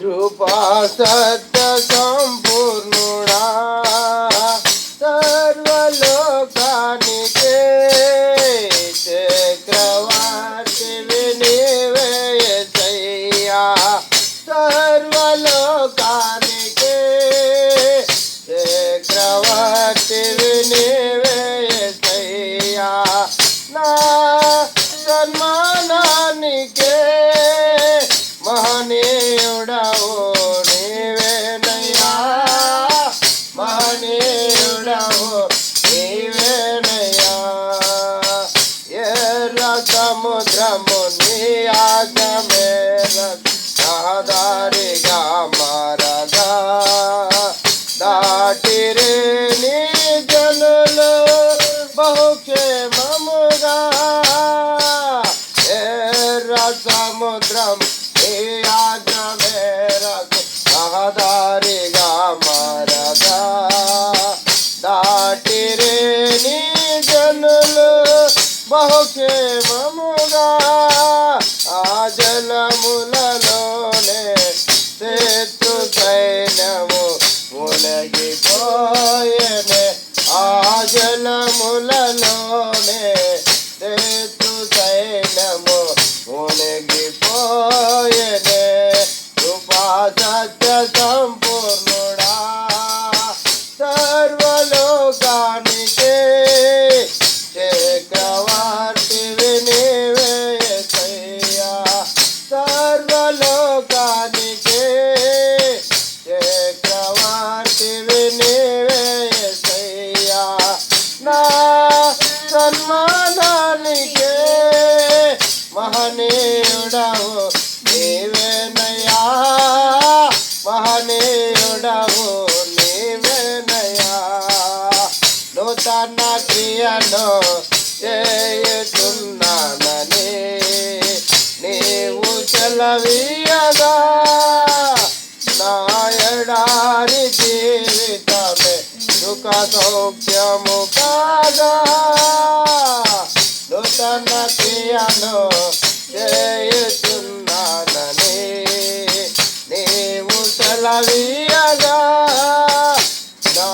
కృపా సత్య సంపూర్ణుడా సర్వలోకానికే చక్రవర్తి వినివేసయ్యా సర్వలోకా సముద్రం నీ ఆజ్ఞమేరకు రహదారిగా మారగా దాటిరే నీ జనులు బహుక్షేమముగా ఆ జలములలోనే శత్రు సైన్యము ములగి మహనీయుడవు నీవేనయ్యా మహనీయుడవు నీవేనయ్యా నూతన క్రియను చేయుచున్నానని నీవు సెలవీయగా నా జీవితమే సుఖ సౌఖ్యము కాగా. నూతన క్రియను చేయుచున్నానని. నీవు సెలవీయగా నా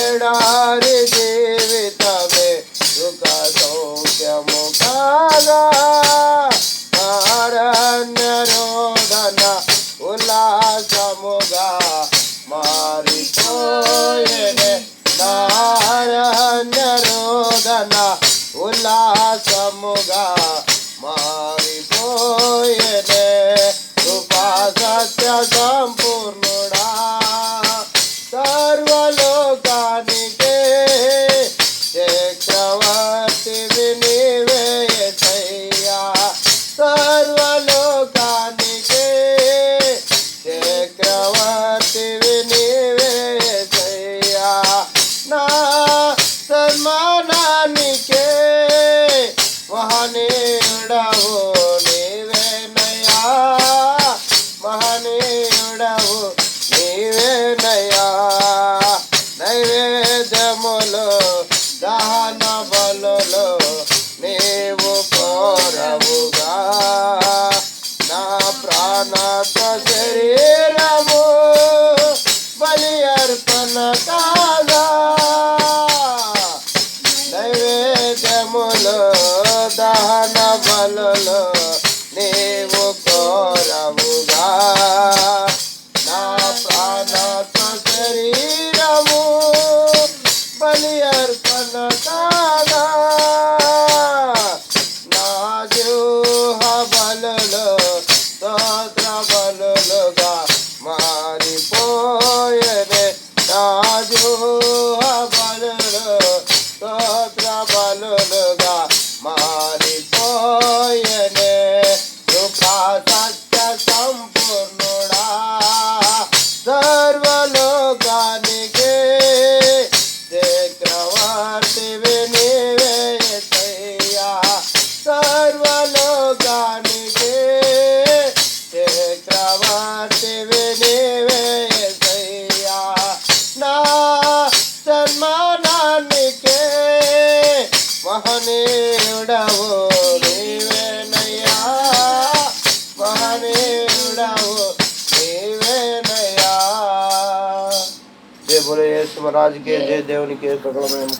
ఎడారి జీవితమే సుఖ సౌఖ్యము కాగా. నారణ్య ఉల్లాసముగా మారిపోయే మహోనానికే మహనీయుడవు నీవేనయ్యా జయ దేవునికి జయ దేవునికే సకలమేం